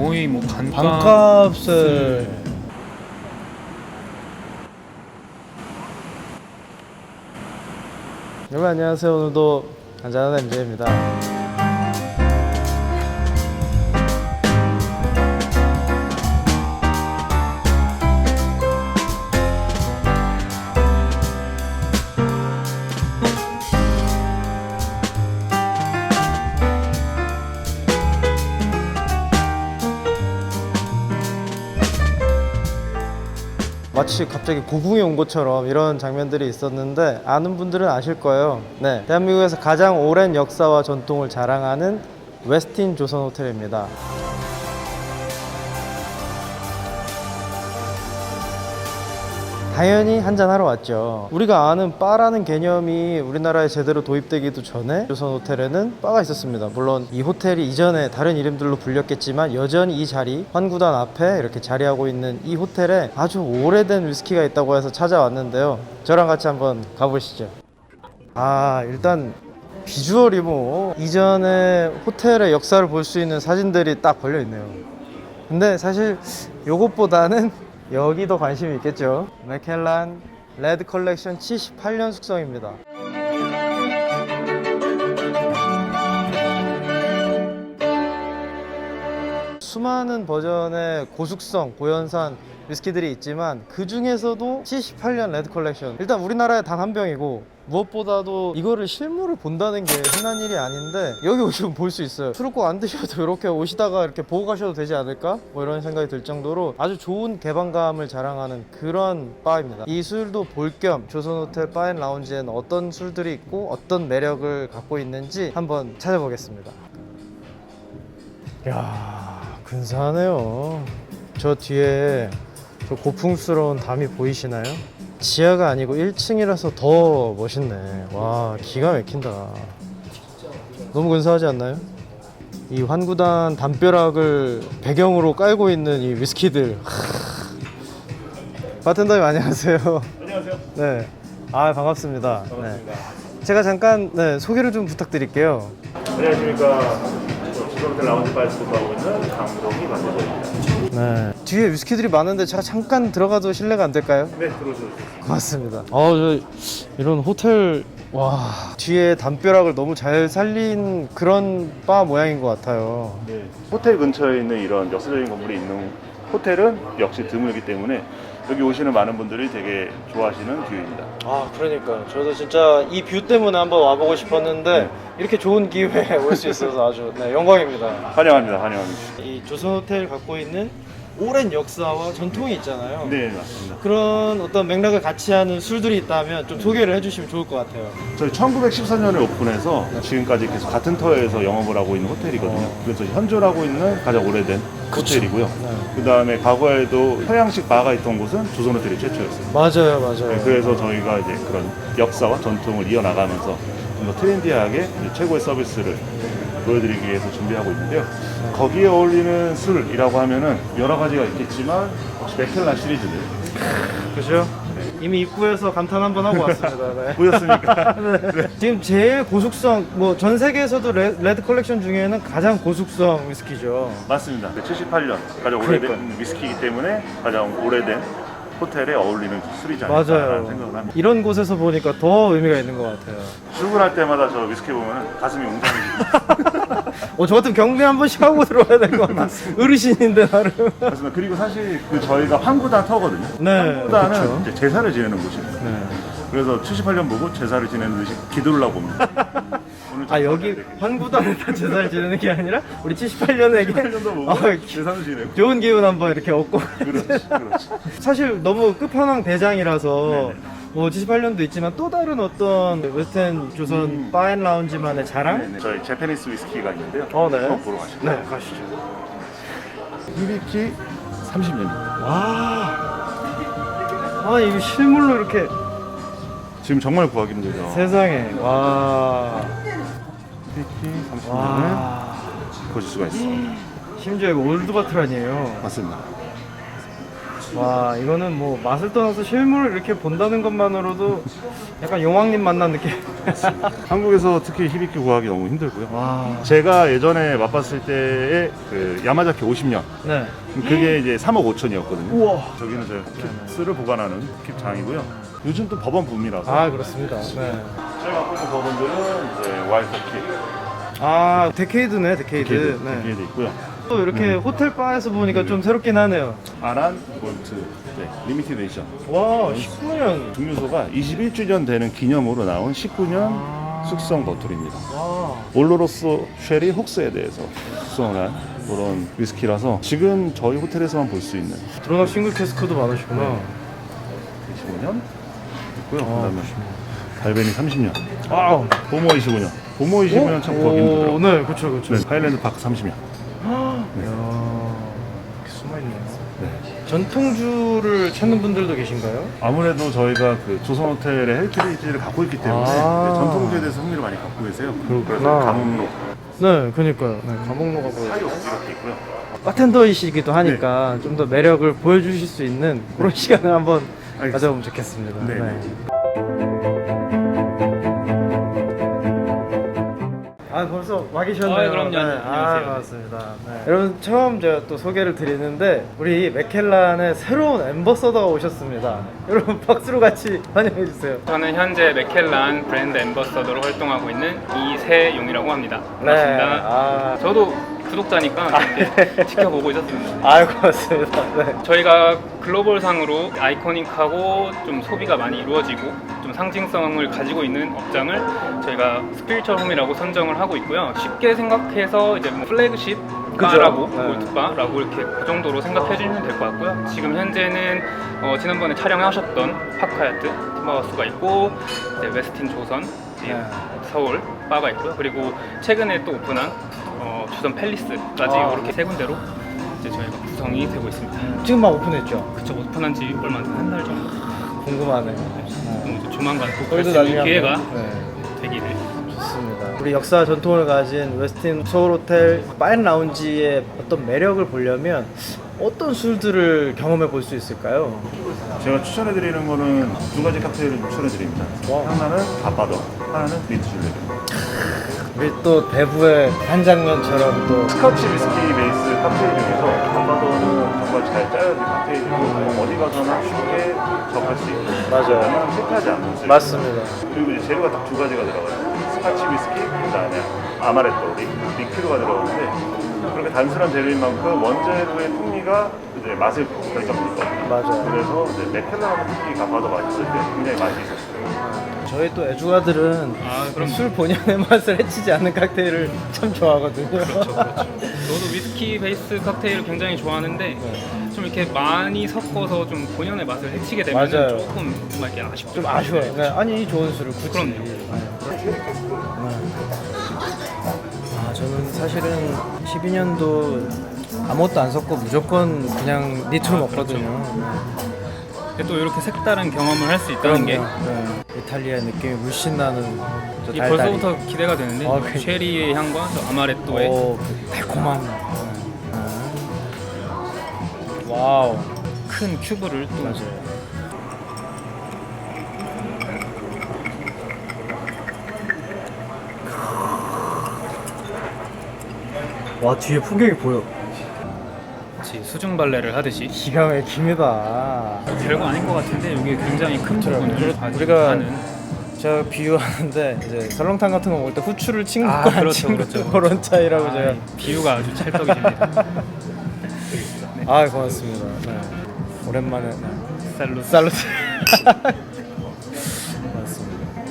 거의 뭐 반값. 반값을 여러분 안녕하세요. 오늘도 간단한 MJ입니다 마치 갑자기 고궁에 온 것처럼 이런 장면들이 있었는데 아는 분들은 아실 거예요. 네, 대한민국에서 가장 오랜 역사와 전통을 자랑하는 웨스틴 조선 호텔입니다. 당연히 한잔 하러 왔죠. 우리가 아는 바라는 개념이 우리나라에 제대로 도입되기도 전에 조선 호텔에는 바가 있었습니다. 물론 이 호텔이 이전에 다른 이름들로 불렸겠지만 여전히 이 자리 환구단 앞에 이렇게 자리하고 있는 이 호텔에 아주 오래된 위스키가 있다고 해서 찾아왔는데요. 저랑 같이 한번 가보시죠. 아 일단 비주얼이 뭐 이전에 호텔의 역사를 볼 수 있는 사진들이 딱 걸려 있네요. 근데 사실 요것보다는 여기도 관심이 있겠죠. 맥켈란 레드 컬렉션 78년 숙성입니다. 수많은 버전의 고숙성, 고연산 위스키들이 있지만 그 중에서도 78년 레드 컬렉션 일단 우리나라에 단 한 병이고 무엇보다도 이거를 실물을 본다는 게 흔한 일이 아닌데 여기 오시면 볼 수 있어요 꼭안 드셔도 이렇게 오시다가 이렇게 보고 가셔도 되지 않을까? 뭐 이런 생각이 들 정도로 아주 좋은 개방감을 자랑하는 그런 바입니다 이 술도 볼 겸 조선호텔 바앤 라운지에는 어떤 술들이 있고 어떤 매력을 갖고 있는지 한번 찾아보겠습니다 야 근사하네요. 저 뒤에 저 고풍스러운 담이 보이시나요? 지하가 아니고 1층이라서 더 멋있네. 와 기가 막힌다. 너무 근사하지 않나요? 이 환구단 담벼락을 배경으로 깔고 있는 이 위스키들. 하... 바텐더님 안녕하세요. 안녕하세요. 네. 아 반갑습니다. 반갑습니다. 네. 제가 잠깐 네, 소개를 좀 부탁드릴게요. 안녕하십니까. 조선호텔 라운지 바에서 하고 있는 강동희 관대장입니다. 네. 뒤에 위스키들이 많은데 제가 잠깐 들어가도 실례가 안 될까요? 네, 들어오셔도 고맙습니다. 어, 저 이런 호텔 와 뒤에 담벼락을 너무 잘 살린 그런 바 모양인 것 같아요. 네. 호텔 근처에 있는 이런 역사적인 건물이 있는 호텔은 역시 드물기 때문에 여기 오시는 많은 분들이 되게 좋아하시는 뷰입니다. 아 그러니까 저도 진짜 이 뷰 때문에 한번 와보고 싶었는데 네. 이렇게 좋은 기회에 올 수 있어서 아주 네, 영광입니다. 환영합니다. 환영합니다. 이 조선 호텔 갖고 있는 오랜 역사와 전통이 있잖아요. 네, 맞습니다. 그런 어떤 맥락을 같이 하는 술들이 있다면 좀 소개를 해주시면 좋을 것 같아요. 저희 1914년에 오픈해서 지금까지 계속 같은 터에서 영업을 하고 있는 호텔이거든요. 어. 그래서 현존하고 있는 가장 오래된 호텔이고요. 네. 그 다음에 과거에도 서양식 바가 있던 곳은 조선 호텔이 최초였어요. 맞아요, 맞아요. 네, 그래서 저희가 이제 그런 역사와 전통을 이어나가면서 좀 더 트렌디하게 이제 최고의 서비스를 보여드리기 위해서 준비하고 있는데요. 거기에 어울리는 술이라고 하면은 여러 가지가 있겠지만 혹시 맥켈란 시리즈들 그죠? 이미 입구에서 감탄 한번 하고 왔습니다. 네. 보셨습니까? 지금 제일 고숙성, 뭐 전 세계에서도 레, 레드 컬렉션 중에는 가장 고숙성 위스키죠. 맞습니다. 78년 가장 오래된 위스키이기 때문에 가장 오래된 호텔에 어울리는 술이지 않을까라는 맞아요. 생각을 합니다. 이런 곳에서 보니까 더 의미가 있는 것 같아요. 출근할 때마다 저 위스키 보면 가슴이 웅장해집니다. 어, 저 같은 경례 한 번씩 하고 들어와야 될 것 같아요. 어르신인데, 나름. 맞습니다. 그리고 사실 그 저희가 황구단 터거든요. 네, 황구단은 그쵸. 이제 제사를 지내는 곳입니다. 네. 그래서 78년 보고 제사를 지내는 듯이 기도를 하고 봅니다. 아, 여기 환구단에 다 제사를 지내는 게 아니라 우리 78년에게 78년도 보고 아, 제사를 지내고 좋은 기운 한번 이렇게 얻고. 그렇지, 그렇지. 사실 너무 끝판왕 대장이라서 네네. 뭐 78년도 있지만 또 다른 어떤 웨스턴 조선 음. 바앤 라운지만의 자랑? 네네. 저희 제페니스 위스키가 있는데요. 어, 네. 한번 보러 가시죠. 네, 가시죠. 히비키 30년입니다. 와. 아, 이거 실물로 이렇게 지금 정말 구하기 힘들죠. 세상에. 와. 히비키 30년을 와. 보실 수가 있습니다. 심지어 이거 올드바틀 아니에요. 맞습니다. 와 이거는 뭐 맛을 떠나서 실물을 이렇게 본다는 것만으로도 약간 용왕님 만난 느낌. 한국에서 특히 히비키 구하기 너무 힘들고요. 와. 제가 예전에 맛봤을 때의 그 야마자키 50년 네. 그게 이제 3억 5천이었거든요. 우와. 저기는 저 킵스를 보관하는 킵장이고요. 요즘 또 법원 붐이라서 아 그렇습니다. 네. 제가 갖고 있는 법원들은 이제 와이퍼키 아 데케이드네 데케이드. 데케이드, 네. 데케이드 있고요. 또 이렇게 호텔 바에서 보니까 좀 새롭긴 하네요. 아란 볼트 네, 리미티드 에디션 와 19년. 증류소가 21주년 되는 기념으로 나온 19년 아. 숙성 버틀입니다. 와. 올로로스 쉐리 혹스에 대해서 숙성한 그런 위스키라서 지금 저희 호텔에서만 볼 수 있는 드론업 싱글 캐스크도 많으시구나. 25년 있고요. 아, 그다음에 발베니 30년, 와우. 보모 25년. 보모 25년 참 구하기 오, 힘들더라고요. 네, 그렇죠, 그렇죠. 네, 하일랜드 파크 30년. 이야, 이렇게 숨어있네요. 네. 전통주를 찾는 분들도 계신가요? 아무래도 저희가 그 조선 호텔의 헬트리지를 갖고 있기 때문에 아. 네, 전통주에 대해서 흥미를 많이 갖고 계세요. 그렇구나. 가문로, 네, 그니까요. 네, 감옥로가 보여. 사이옥 이렇게 있고요. 바텐더이시기도 하니까 좀 더 매력을 보여주실 수 있는 그런 시간을 한번 알겠습니다. 가져보면 좋겠습니다. 네. 아 벌써 와 계셨네요. 아, 그럼요. 네. 아, 안녕하세요. 반갑습니다. 네. 여러분 처음 제가 또 소개를 드리는데 우리 맥켈란의 새로운 엠버서더가 오셨습니다. 여러분 박수로 같이 환영해 주세요. 저는 현재 맥켈란 브랜드 앰버서더로 활동하고 있는 이세용이라고 합니다. 네. 반갑습니다. 아, 저도 구독자니까 이렇게 지켜보고 있었습니다. 아유 고맙습니다. 네. 저희가 글로벌상으로 아이코닉하고 좀 소비가 많이 이루어지고 좀 상징성을 가지고 있는 업장을 저희가 스피리처 홈이라고 선정을 하고 있고요. 쉽게 생각해서 이제 뭐 플래그십 바라고 그죠? 네. 골드바라고 이렇게 그 정도로 생각해 주시면 될 것 같고요. 지금 현재는 어, 지난번에 촬영하셨던 파카야트 팀버하우스가 있고 이제 웨스틴 조선 이 네. 서울 바가 있고요. 그리고 최근에 또 오픈한 어, 주선 팰리스까지 아. 이렇게 세 군데로 이제 저희가 구성이 되고 있습니다. 지금 막 오픈했죠? 그쵸 오픈한 지 얼마 안된한달 정도 궁금하네요. 그럼 이제 조만간 또 저희도 뵐수 나중에 있는 기회가 한번, 네. 되기를 좋습니다. 우리 역사 전통을 가진 웨스틴 서울 호텔 파인 라운지의 어떤 매력을 보려면 어떤 술들을 경험해 볼 수 있을까요? 제가 추천해드리는 거는 두 가지 칵테일을 추천해드립니다. 와. 하나는 바바더, 하나는 민트 줄레. 우리 또 대부의 한 장면처럼 또 스카치 위스키 베이스 칵테일 중에서 바바더는 정말 잘 짜여진 칵테일이고 어디 가서나 쉽게 접할 수 있고 맞아요. 웬만하면 실패하지 않는 술. 맞습니다. 그리고 이제 재료가 딱 두 가지가 들어가요. 스카치 위스키, 그다음에 아마레토, 리, 리큐르가 들어가는데 그렇게 단순한 재료인 만큼 원재료의 풍미가 이제 맛을 결정짓거든요. 맞아요. 그래서 이제 맥켈라는 특히 바바더 맛있을 때 굉장히 맛이 있었어요. 저희 또 애주가들은 아 그럼 술 본연의 맛을 해치지 않는 칵테일을 참 좋아하거든요. 그렇죠 그렇죠 저도 위스키 베이스 칵테일을 굉장히 좋아하는데 네. 좀 이렇게 많이 섞어서 좀 본연의 맛을 해치게 되면 맞아요. 조금 막 이렇게 아쉽죠 좀 아쉬워요. 네, 아니 이 좋은 술을 굳이. 그럼요. 네. 아 저는 사실은 12년도 아무것도 안 섞고 무조건 그냥 니트로 먹거든요. 근데 또 이렇게 색다른 경험을 할 수 있다는 게 네. 이탈리아의 느낌이 물씬 나는 저 이 달달이. 벌써부터 기대가 되는데 아, 그러니까. 체리의 향과 저 아마레토의 오, 그 달콤한. 네. 와우. 큰 큐브를 또 맞아요. 와 뒤에 풍경이 보여. 수중 발레를 하듯이 기가 막힙니다. 별거 아닌 것 같은데 이게 굉장히 큰 그렇죠. 부분을 우리가- 가지고 제가 비유하는데 이제 설렁탕 같은 거 먹을 때 후추를 친 아, 안 그렇죠, 친 그렇죠. 것 그런 차이라고 아, 제가. 비유가 아주 찰떡이십니다. 아 고맙습니다. 네. 오랜만에 네. 쌀로 살루트. 맞습니다.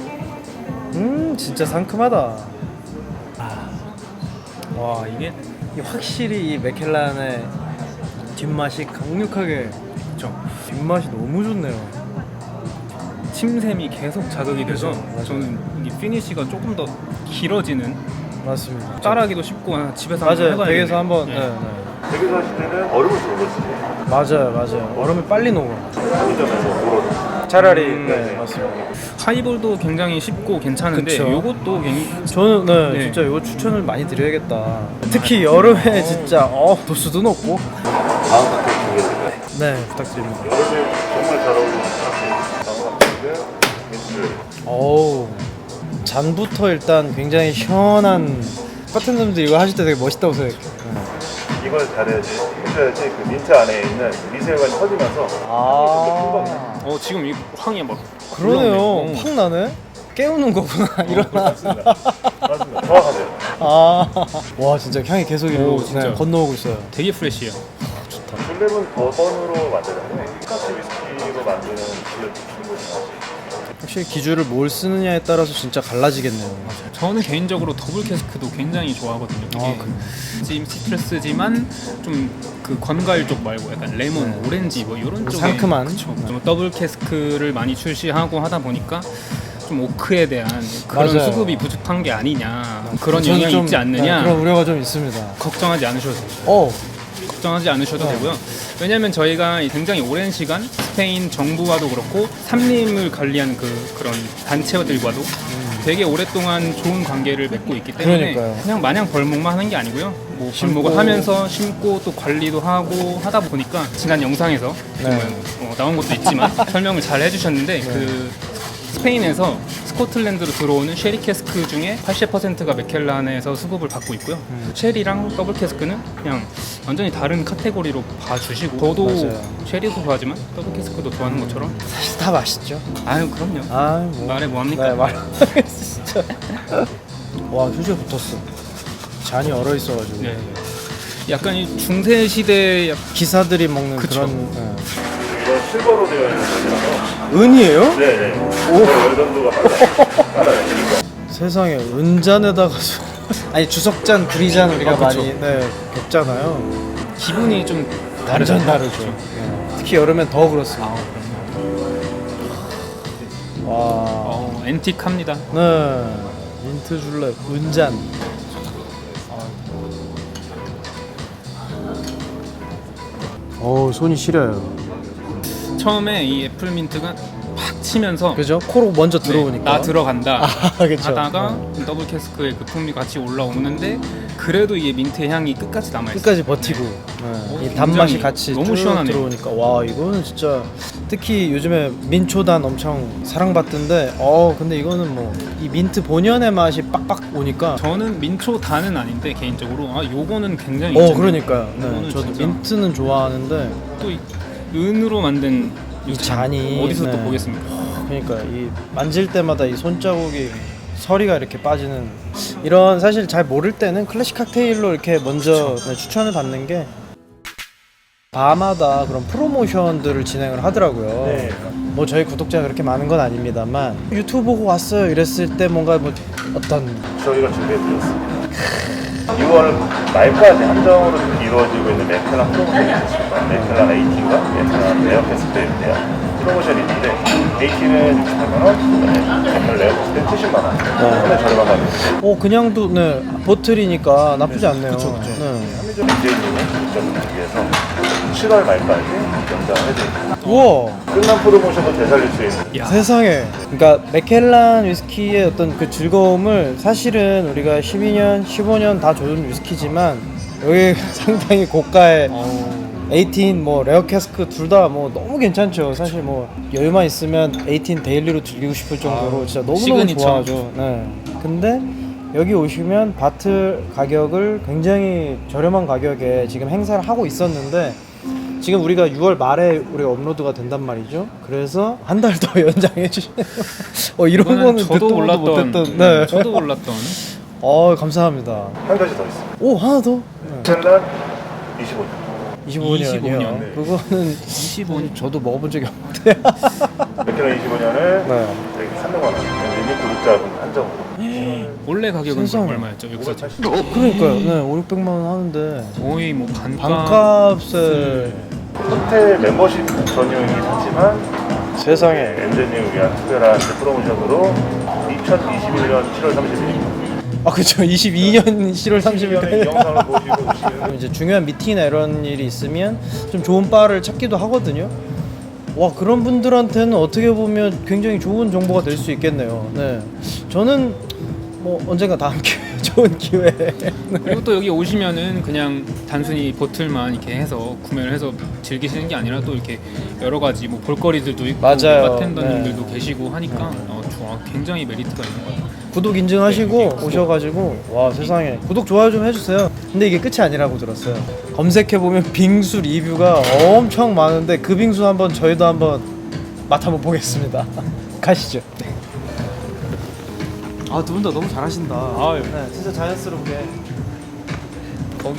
음 진짜 상큼하다. 와 이게 이 확실히 이 맥켈란의 뒷맛이 강력하게 좀 뒷맛이 너무 좋네요. 침샘이 계속 자극이 돼서 그죠, 맞아요. 저는 이 피니시가 조금 더 길어지는 맞습니다. 따라하기도 쉽고 아, 집에서 한번 맞아요. 해봐야겠네요. 댁에서 한번 네. 네. 네. 여기서 하실 때는 얼음을 주무시세요. 맞아요, 맞아요. 얼음이 빨리 녹아. 편의점에서 물어. 차라리 음, 네, 네. 맞습니다. 하이볼도 굉장히 쉽고 괜찮은데 그쵸. 이것도 굉장히 저는 네, 네. 진짜 이거 추천을 많이 드려야겠다. 특히 여름에 진짜 어 도수도 높고 다음 칵테일 소개해드릴까요? 네, 부탁드립니다. 여름에 정말 잘 어울리는 카페 장갑들, 민트 어우, 잔부터 일단 굉장히 시원한 바텐더분들 이거 하실 때 되게 멋있다고 생각해요. 이걸 잘해야지 해줘야지 그 민트 안에 있는 미세관이 터지면서 아, 어 지금 이 향이 막 그러네요. 올라오네. 어. 팍 나네. 깨우는 거구나. 일어나. 맞습니다. 맞습니다. 정확하세요. 아, 와 진짜 향이 계속 일로 오, 진짜. 네, 건너오고 있어요. 되게 프레시해요. 블랙은 버번으로 만드는데 스카치 위스키로 만드는 블랙도 충분히 나오지. 확실히 기주를 뭘 쓰느냐에 따라서 진짜 갈라지겠네요. 저는 개인적으로 더블 캐스크도 굉장히 좋아하거든요. 이게 아, 그래요? 지금 시트러스지만 좀 그 건과일 쪽 말고 약간 레몬, 네. 오렌지 뭐 이런 쪽에 상큼한. 그쵸. 네. 좀 더블 캐스크를 많이 출시하고 하다 보니까 좀 오크에 대한 그런 맞아요. 수급이 부족한 게 아니냐 그런 저는 영향이 좀, 있지 않느냐 네, 그런 우려가 좀 있습니다. 걱정하지 않으셔도 돼요. 어, 걱정하지 않으셔도 네. 되고요. 왜냐하면 저희가 굉장히 오랜 시간 스페인 정부와도 그렇고 산림을 관리하는 그 그런 단체들과도 되게 오랫동안 좋은 관계를 맺고 있기 때문에 음. 그러니까요. 그냥 마냥 벌목만 하는 게 아니고요. 뭐 심고. 벌목을 하면서 심고 또 관리도 하고 하다 보니까 지난 영상에서 네. 정말 어, 나온 것도 있지만 설명을 잘 해주셨는데 그 스페인에서 스코틀랜드로 들어오는 쉐리 캐스크 중에 80%가 맥켈란에서 수급을 받고 있고요. 음. 쉐리랑 더블 캐스크는 그냥 완전히 다른 카테고리로 봐주시고 저도 맞아요. 쉐리도 좋아하지만 더블 캐스크도 좋아하는 것처럼 사실 다 맛있죠. 아유 그럼요. 아, 뭐. 말해 뭐합니까? 네, 말. 진짜. 와, 휴지가 붙었어. 잔이 얼어 있어가지고. 네. 약간 이 중세 시대 약 기사들이 먹는 그 그쵸. 런 이건 실버로 되어 있는 거라서 은이에요? 네네. 오. 열전도가 빨라요. 빨라요. 세상에 은잔에다가 수- 아니 주석잔, 구리잔 우리가 아, 그쵸. 많이 네, 겪잖아요. 기분이 좀 다르죠. 다르죠. 네. 특히 여름엔 더 그렇습니다. 아. 와, 어, 앤틱합니다. 네, 민트 줄레 은잔. 어우 손이 시려요. 처음에 이 애플 민트가 팍 치면서 그죠? 코로 먼저 네, 들어오니까. 나 들어간다. 아, 그쵸. 하다가 더블 캐스크의 그 풍미 같이 올라오는데 그래도 이게 민트의 향이 끝까지 남아 있어요. 끝까지 버티고 네. 이 굉장히 단맛이 같이 너무 쭉 시원하네요. 들어오니까 와 이거는 진짜 특히 요즘에 민초단 엄청 사랑받던데 어 근데 이거는 뭐 이 민트 본연의 맛이 빡빡 오니까 저는 민초 단은 아닌데 개인적으로 아 요거는 굉장히 어 괜찮네요. 그러니까요 네, 이거는 저도 진짜 민트는 좋아하는데 또 이- 은으로 만든 이 잔이 어디서 또 네. 보겠습니까? 그러니까 이 만질 때마다 이 손자국이 서리가 이렇게 빠지는 이런 사실 잘 모를 때는 클래식 칵테일로 이렇게 먼저 네, 추천을 받는 게 바마다 그런 프로모션들을 진행을 하더라고요. 네. 뭐 저희 구독자가 그렇게 많은 건 아닙니다만 유튜브 보고 왔어요 이랬을 때 뭔가 뭐 어떤 저희가 준비해드렸습니다. 6월 말까지 한정으로 이루어지고 있는 맥켈란 프로모션이 있습니다. 맥켈란 18과 맥켈란 레어 페스트인데요. 프로모션이 있는데 18은 68만 원, 레어 페스트 70만 원. 저렴한 어 그냥도 네 보틀이니까 나쁘지 않네요. 그쵸, 그쵸. 네. 합리적 엔제이님은 구독자분들 위해서 7월 말까지 연장을 해드립니다. 우와 끝난 프로모션도 되살릴 수 있는 야, 세상에. 그러니까 맥켈란 위스키의 어떤 그 즐거움을 사실은 우리가 12년, 15년 다 좋은 위스키지만 여기 상당히 고가의 어, 18, 뭐 레어 캐스크 둘 다 뭐 너무 괜찮죠. 사실 뭐 여유만 있으면 18 데일리로 즐기고 싶을 정도로 아, 진짜 너무 너무 시그니처. 좋아하죠. 네. 근데 여기 오시면 바틀 가격을 굉장히 저렴한 가격에 지금 행사를 하고 있었는데 지금 우리가 6월 말에 우리가 업로드가 된단 말이죠. 그래서 한 달 더 연장해 주시네요. 어 이런 거는 저도 듣도 몰랐던 못했던. 네, 네. 저도 몰랐던 어 감사합니다. 한 가지 더 있습니다. 오 하나 더. 맥켈란 25년. 25년이요. 25년. 네. 그거는 25년 저도 먹어본 적이 없는데. 맥켈란 25년을 네. 저희 300만 원. 유닛 구독자분 한정으로. 원래 가격은 세상에. 얼마였죠? 여기서 580. 그러니까요. 네, 5, 600만 원 하는데 거의 뭐 반값 반값을 호텔 멤버십 전용이긴 하지만 세상에. 엔제님을 위한 특별한 프로모션으로 2021년 7월 30일 아 그렇죠. 22년 7월 20년의 30일. 영상을 보시고 오시면 이제 중요한 미팅이나 이런 일이 있으면 좀 좋은 바를 찾기도 하거든요. 와 그런 분들한테는 어떻게 보면 굉장히 좋은 정보가 될 수 있겠네요. 네, 저는 뭐 언젠가 다 함께 좋은 기회. 그리고 또 여기 오시면은 그냥 단순히 보틀만 이렇게 해서 구매를 해서 즐기시는 게 아니라 또 이렇게 여러 가지 뭐 볼거리들도 있고 맞아요. 바텐더님들도 네. 계시고 하니까 어, 좋아 굉장히 메리트가 있는 것 같아요. 구독 인증하시고 네, 오셔가지고 와 세상에 구독 좋아요 좀 해주세요. 근데 이게 끝이 아니라고 들었어요. 검색해 보면 빙수 리뷰가 엄청 많은데 그 빙수 한번 저희도 한번 맛 한번 보겠습니다. 가시죠. 아 두 분 다 너무 잘하신다. 아유. 네, 진짜 자연스럽게